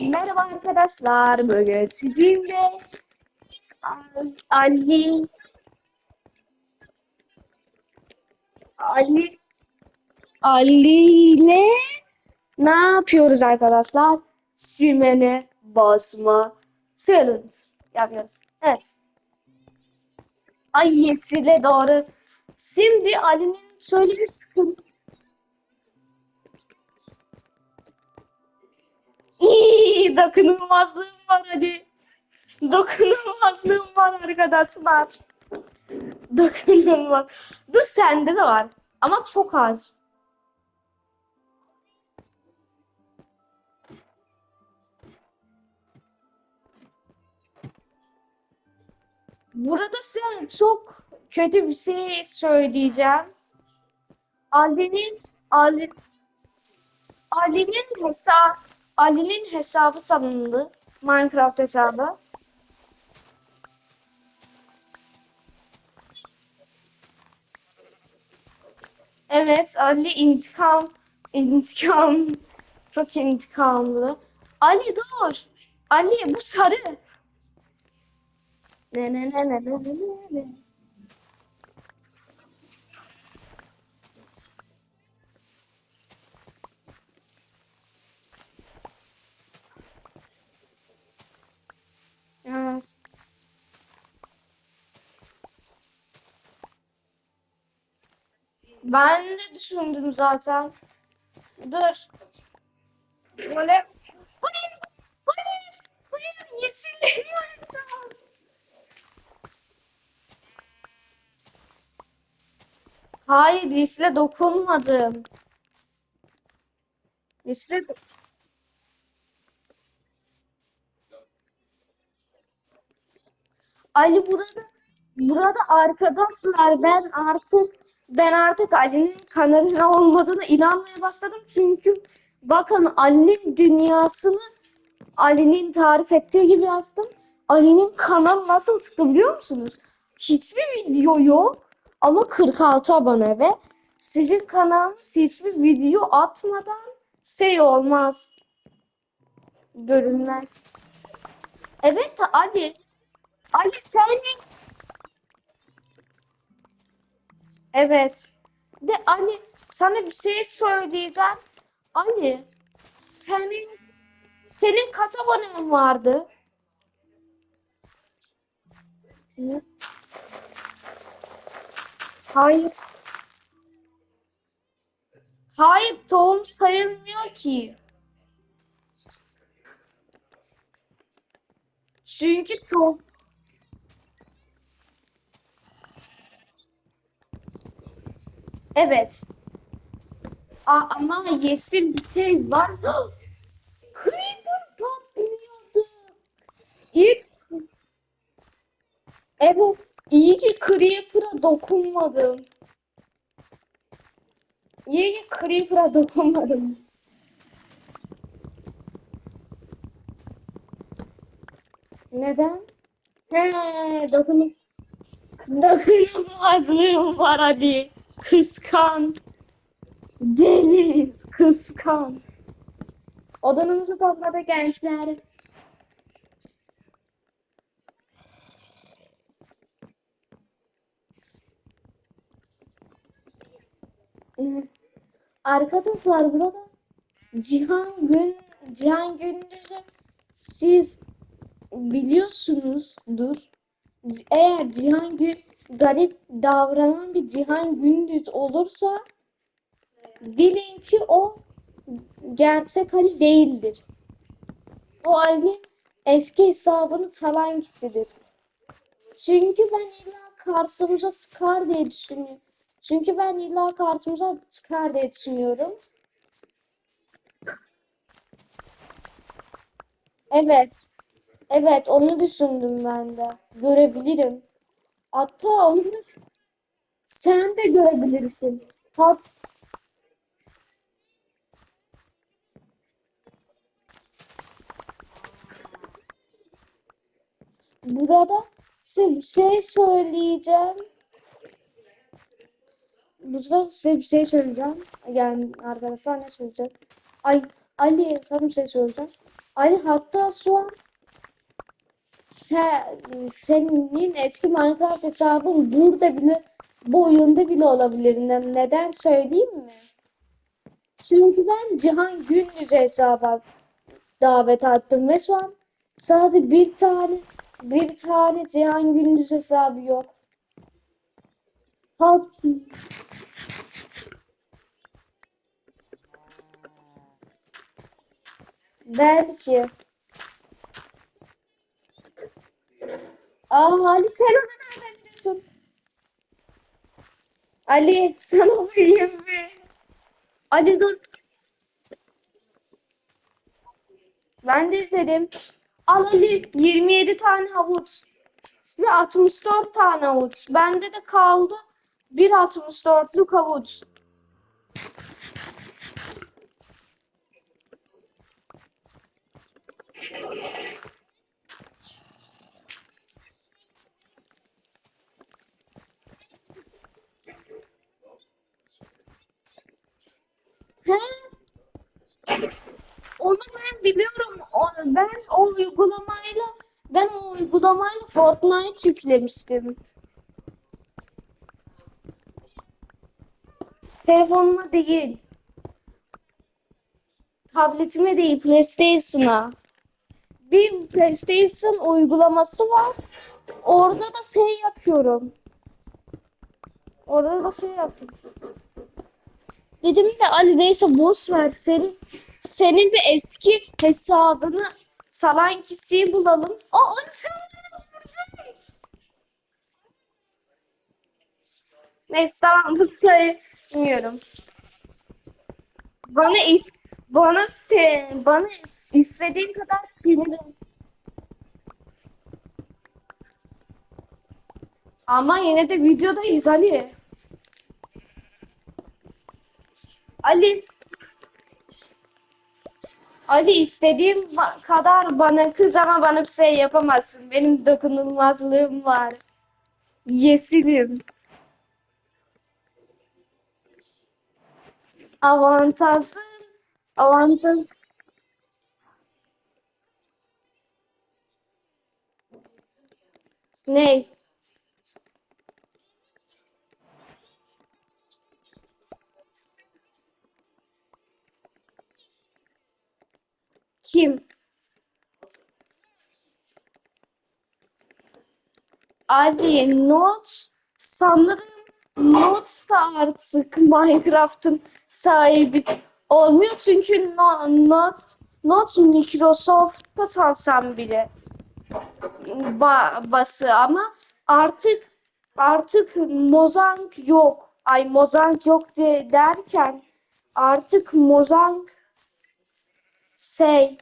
Merhaba arkadaşlar. Bugün sizinle Ali Ali Ali ile ne yapıyoruz arkadaşlar? Simene basma challenge yapıyoruz. Evet. Ay yesile doğru. Şimdi Ali'nin şöyle bir sıkıntı İyi, dokunulmazlığım var hadi. Dokunulmazlığım var arkadaşlar. Dokunulmaz. Dur sende de var. Ama çok az. Burada sen çok kötü bir şey söyleyeceğim. Ali'nin Ali Ali'nin hesabı Ali'nin hesabı çalındı. Minecraft hesabı. Evet, Ali intikam intikam çok intikamlı. Ali dur. Ali bu sarı. Ne ne ne ne ne ne ne Evet. Ben de düşündüm zaten. Dur. Böyle. Hayır. Hayır. Hayır. Yeşilleri yapacağım. Hayır. Yeşile dokunmadım. Yeşile do- Ali burada burada arkadaşlar ben artık ben artık Ali'nin kanalına olmadığına inanmaya başladım çünkü bakın Ali'nin dünyasını Ali'nin tarif ettiği gibi yazdım. Ali'nin kanalı nasıl çıktı biliyor musunuz? Hiçbir video yok ama 46 abone ve sizin kanalınız hiçbir video atmadan şey olmaz. Görünmez. Evet Ali. Ali senin Evet. De Ali sana bir şey söyleyeceğim. Ali senin senin kaç abonen vardı? Hayır. Hayır tohum sayılmıyor ki. Çünkü tohum evet. A- ama yeşil bir şey var. Creeper patlıyordu. İlk evet iyi ki Creeper'a dokunmadım. İyi ki Creeper'a dokunmadım. Neden? He, dokun dokunulmazlığım var hadi. Kıskan. Deli. Kıskan. Odanımızı topladı gençler. Arkadaşlar burada Cihan Gün Cihan Gündüz'ü siz biliyorsunuzdur. Eğer Cihan Gün garip davranan bir Cihan Gündüz olursa bilin ki o gerçek Ali değildir. O Ali eski hesabını çalan kişidir. Çünkü ben illa karşımıza çıkar diye düşünüyorum. Çünkü ben illa karşımıza çıkar diye düşünüyorum. Evet. Evet onu düşündüm ben de. Görebilirim. Hatta onu sen de görebilirsin. Hat burada size şey söyleyeceğim. Burada size bir şey söyleyeceğim. Yani arkadaşlar ne söyleyeceğim? Ay Ali sana bir şey söyleyeceğim. Ali hatta an sen, senin eski Minecraft hesabın burada bile bu oyunda bile olabilir. Ne- Neden söyleyeyim mi? Çünkü ben Cihan Gündüz hesaba davet attım ve şu an sadece bir tane bir tane Cihan Gündüz hesabı yok. Halk belki. Aa Ali sen onu nereden biliyorsun? Ali sana okuyayım mı? Ali dur. Ben de izledim. Al Ali 27 tane havuç ve 64 tane havuç. Bende de kaldı bir 64'lük havuç. He? Onu ben biliyorum. Ben o uygulamayla ben o uygulamayla Fortnite yüklemiştim. Telefonuma değil. Tabletime değil, PlayStation'a. Bir PlayStation uygulaması var. Orada da şey yapıyorum. Orada da şey yaptım. Dedim de Ali neyse boş ver senin senin bir eski hesabını salan kişiyi bulalım. Aa açıldı. Neyse tamam bu söylemiyorum. Bana bana se- bana is- istediğin kadar sinirim. Ama yine de videodayız Ali. Ali Ali istediğim kadar bana kız ama bana bir şey yapamazsın. Benim dokunulmazlığım var. Yesilim. Avantajlı. Avantaj. Ne? Kim? Ali Not sanırım Not da artık Minecraft'ın sahibi olmuyor çünkü no, Not Not Microsoft'ta çalsam bile ba bası ama artık artık Mozang yok. Ay Mozang yok de, derken artık Mozang şey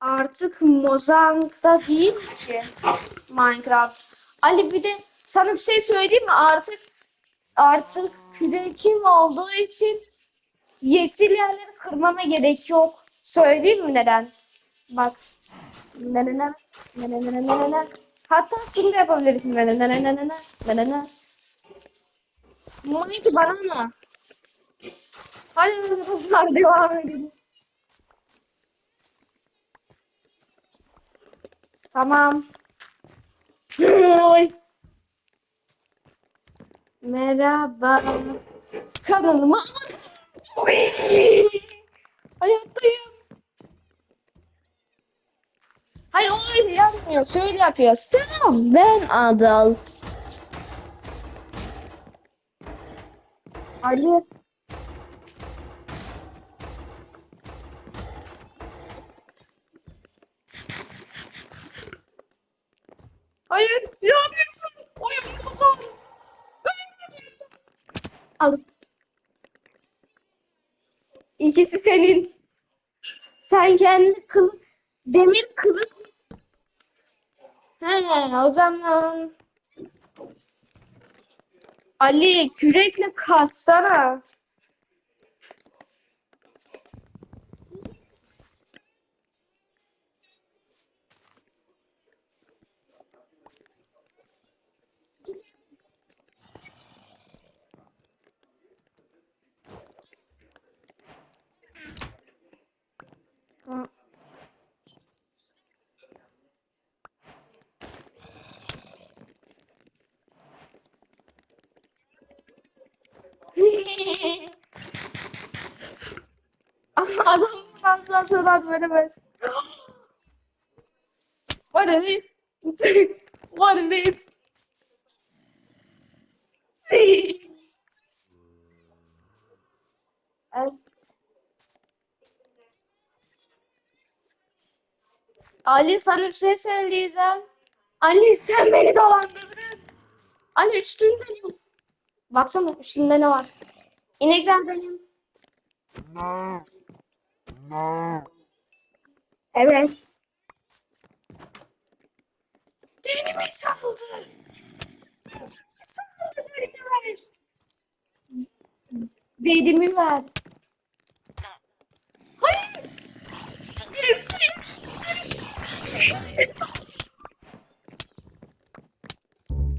artık Mozang'da değil ki Minecraft. Ali bir de sana bir şey söyleyeyim mi? Artık artık kim olduğu için yeşil yerleri kırmana gerek yok. Söyleyeyim mi neden? Bak. Nenene, nenene, nenene. Hatta şunu da yapabiliriz. Nenene, nenene, nenene. Moniki bana mı? Hadi arkadaşlar devam edelim. Tamam. Merhaba. Kanalıma. Hayattayım. Hayır o öyle yapmıyor. Şöyle yapıyor. Selam ben Adal. Ali. Al. İkisi senin. Sen kendi kıl demir kılıç. He o zaman Ali kürekle kassana. Ama adam fazla selam veremez. What is this? What is this? See? Ali sana bir şey söyleyeceğim. Ali sen beni dolandırdın. Ali üstünde ne? Baksana üstünde ne var? İnekler benim. No. No. Evet. Dinimi saldı. Saldı beni ver. Dedimi ver. Hayır. Yes, yes, yes.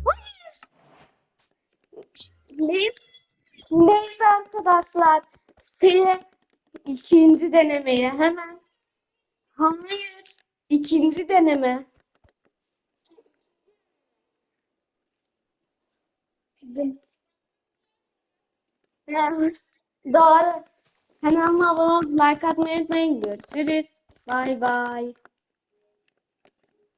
Hayır. Neyse. Neyse arkadaşlar. Seni ikinci denemeye hemen Hayır. İkinci deneme. Evet. Doğru. Kanalıma abone olup like atmayı unutmayın. Görüşürüz. Bay bay.